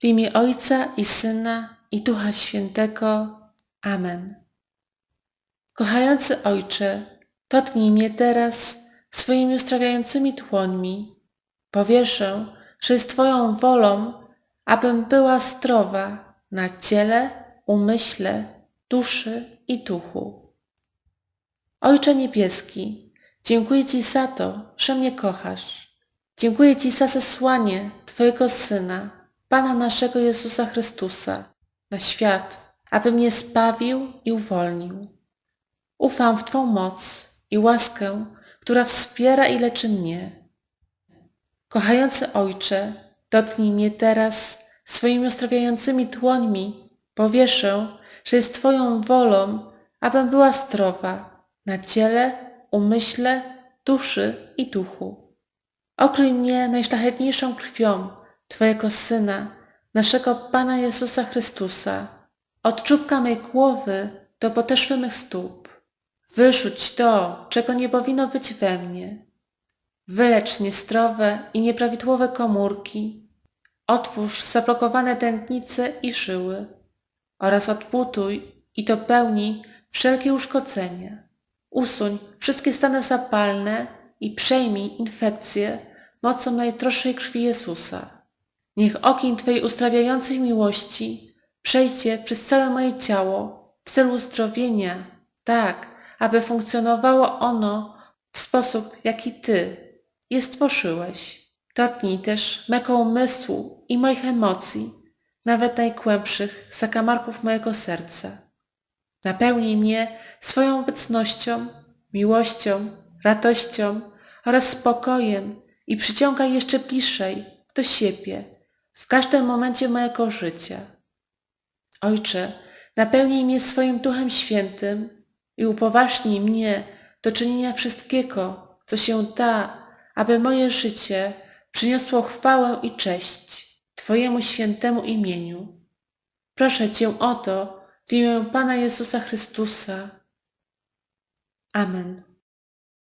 W imię Ojca i Syna i Ducha Świętego. Amen. Kochający Ojcze, dotknij mnie teraz swoimi ustrawiającymi dłońmi. Powierzę, że jest Twoją wolą, abym była zdrowa na ciele, umyśle, duszy i duchu. Ojcze Niebieski, dziękuję Ci za to, że mnie kochasz. Dziękuję Ci za zesłanie Twojego Syna, Pana naszego Jezusa Chrystusa, na świat, aby mnie zbawił i uwolnił. Ufam w Twą moc i łaskę, która wspiera i leczy mnie. Kochający Ojcze, dotknij mnie teraz swoimi ustrawiającymi dłońmi. Powierzę, że jest Twoją wolą, abym była zdrowa na ciele, umyśle, duszy i duchu. Okryj mnie najszlachetniejszą krwią Twojego Syna, naszego Pana Jezusa Chrystusa, od czubka mej głowy do podeszwy mych stóp. Wyrzuć to, czego nie powinno być we mnie. Wylecz niezdrowe i nieprawidłowe komórki. Otwórz zablokowane tętnice i żyły oraz odbuduj i dopełnij wszelkie uszkodzenia. Usuń wszystkie stany zapalne i przejmij infekcje mocą najdroższej krwi Jezusa. Niech ogień Twojej ustrawiającej miłości przejdzie przez całe moje ciało w celu uzdrowienia, tak, aby funkcjonowało ono w sposób, jaki Ty je stworzyłeś. Dotknij też mego umysłu i moich emocji, nawet najgłębszych zakamarków mojego serca. Napełnij mnie swoją obecnością, miłością, radością oraz spokojem i przyciągaj jeszcze bliżej do siebie w każdym momencie mojego życia. Ojcze, napełnij mnie swoim Duchem Świętym i upoważnij mnie do czynienia wszystkiego, co się da, aby moje życie przyniosło chwałę i cześć Twojemu świętemu imieniu. Proszę Cię o to w imię Pana Jezusa Chrystusa. Amen.